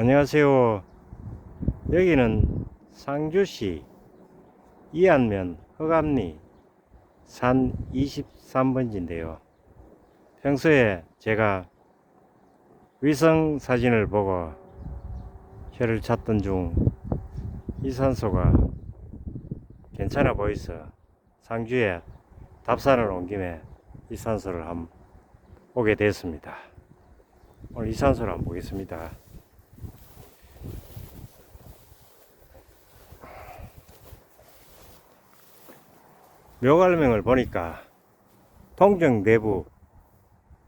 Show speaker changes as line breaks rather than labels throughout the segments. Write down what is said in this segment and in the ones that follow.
안녕하세요. 여기는 상주시 이안면 허감리 산 23번지인데요. 평소에 제가 위성 사진을 보고 혀를 찾던 중 이 산소가 괜찮아 보이서 상주에 답산을 온 김에 이 산소를 한번 오게 됐습니다. 오늘 이 산소를 한번 보겠습니다. 묘갈명을 보니까 통정 내부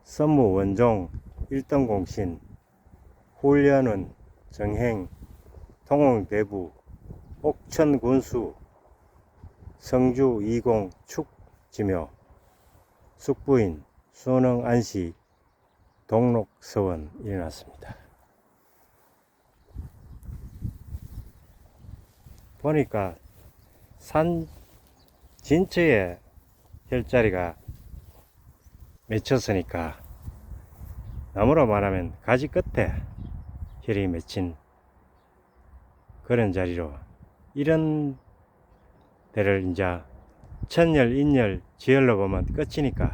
선무 원종 일등 공신 훈련은 정행 통영 내부 옥천 군수 성주 이공 축 지묘 숙부인 수능 안시 동록 서원 일어났습니다. 보니까 산 진처에 혈자리가 맺혔으니까 나무로 말하면 가지 끝에 혈이 맺힌 그런 자리로 이런 데를 이제 천열, 인열, 지열로 보면 끝이니까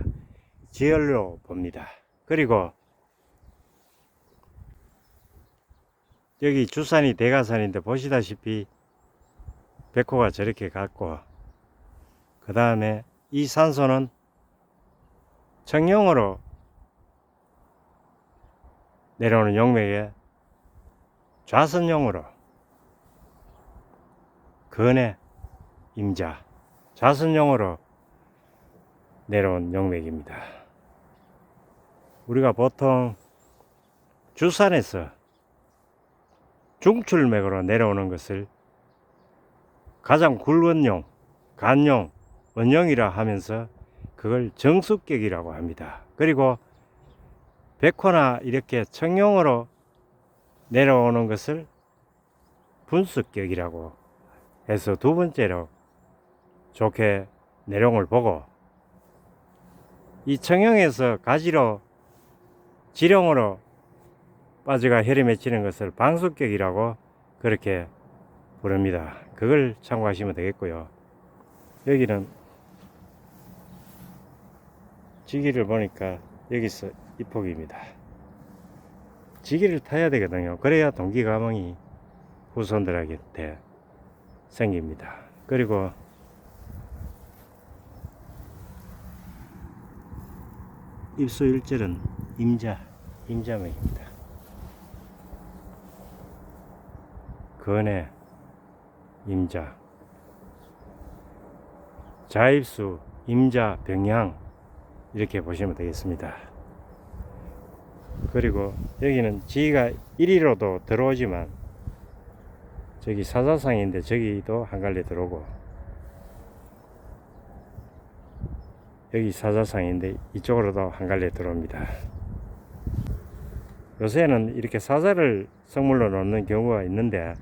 지열로 봅니다. 그리고 여기 주산이 대가산인데 보시다시피 백호가 저렇게 갔고 그 다음에 이 산소는 청룡으로 내려오는 용맥에 좌선용으로 근해 임자 좌선용으로 내려온 용맥입니다. 우리가 보통 주산에서 중출맥으로 내려오는 것을 가장 굵은 용, 간용, 원용이라 하면서 그걸 정수격이라고 합니다. 그리고 백호나 이렇게 청룡으로 내려오는 것을 분수격이라고 해서 두 번째로 좋게 내용을 보고 이 청룡에서 가지로 지령으로 빠지가 혈이 맺히는 것을 방수격이라고 그렇게 부릅니다. 그걸 참고하시면 되겠고요. 여기는 지기를 보니까 여기서 이폭입니다. 지기를 타야 되거든요. 그래야 동기가망이 후손들에게 생깁니다. 그리고 입수 일절은 임자, 임자맥입니다. 근해, 임자, 자입수, 임자, 병양 이렇게 보시면 되겠습니다. 그리고 여기는 지가 1위로도 들어오지만 저기 사자상인데 저기도 한 갈래 들어오고 여기 사자상인데 이쪽으로도 한 갈래 들어옵니다. 요새는 이렇게 사자를 성물로 넣는 경우가 있는데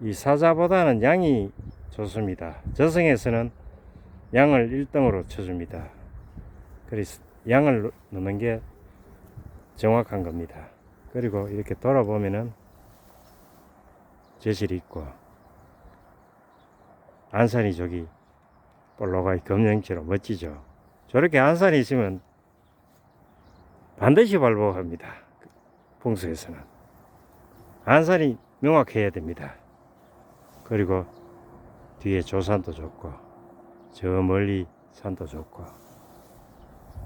이 사자보다는 양이 좋습니다. 저승에서는 양을 1등으로 쳐줍니다. 그래서 양을 넣는 게 정확한 겁니다. 그리고 이렇게 돌아보면은 제실이 있고 안산이 저기 볼로가 검정치로 멋지죠. 저렇게 안산이 있으면 반드시 발복합니다. 풍수에서는 안산이 명확해야 됩니다. 그리고 뒤에 조산도 좋고 저 멀리 산도 좋고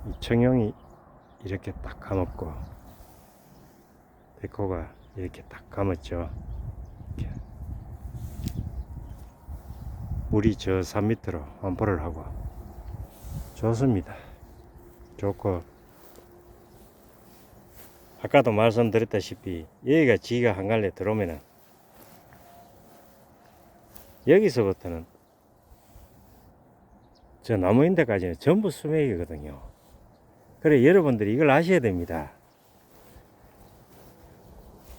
이 청룡이 이렇게 딱 감았고 백호가 이렇게 딱 감았죠. 이렇게. 물이 저 산 밑으로 완포를 하고 좋습니다. 좋고 아까도 말씀드렸다시피 여기가 지가 한 갈래 들어오면은 여기서부터는 저 나무인 데까지는 전부 수맥이거든요. 그래 여러분들이 이걸 아셔야 됩니다.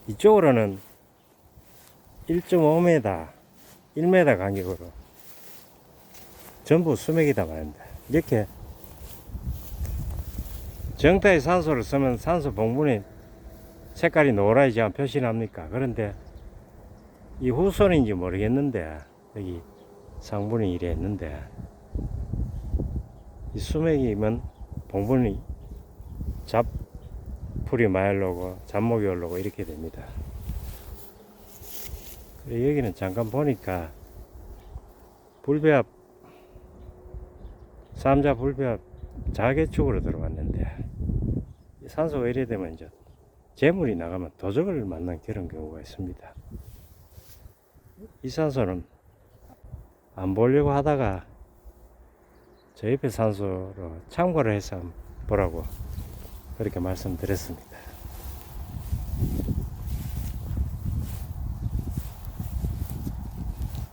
이쪽으로는 1.5m, 1m 간격으로 전부 수맥이다 말입니다. 이렇게 정타의 산소를 쓰면 산소 봉분이 색깔이 노랗지 않 표시납니까? 그런데 이 후손인지 모르겠는데 여기 상분이 이래 했는데 이 수맥이면 봉분이 잡풀이 올라오고 잡목이 올라오고 이렇게 됩니다. 여기는 잠깐 보니까 불배합 삼자 불배합 자개축으로 들어왔는데 이 산소가 이래 되면 이제 재물이 나가면 도적을 만난 그런 경우가 있습니다. 이 산소는 안 보려고 하다가 저 옆에 산소로 참고를 해서 보라고 그렇게 말씀드렸습니다.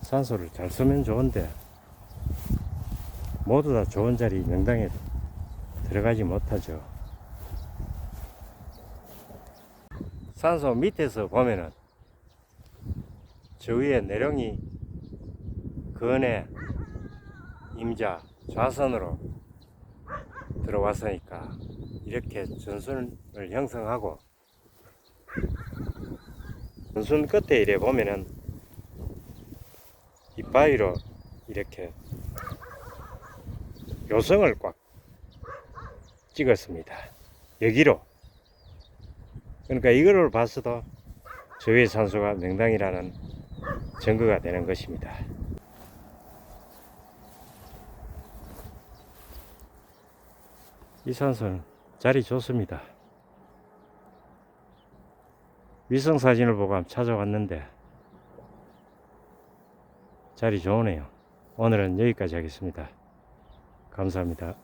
산소를 잘 쓰면 좋은데 모두 다 좋은 자리 명당에 들어가지 못하죠. 산소 밑에서 보면은 저 위에 내령이 근해 임자 좌선으로 들어왔으니까 이렇게 전순을 형성하고 전순 끝에 이래 보면은 이바위로 이렇게 요성을 꽉 찍었습니다. 여기로. 그러니까 이거를 봤어도 저 위에 산소가 명당이라는 증거가 되는 것입니다. 이 산소는 자리 좋습니다. 위성 사진을 보고 찾아왔는데 자리 좋으네요. 오늘은 여기까지 하겠습니다. 감사합니다.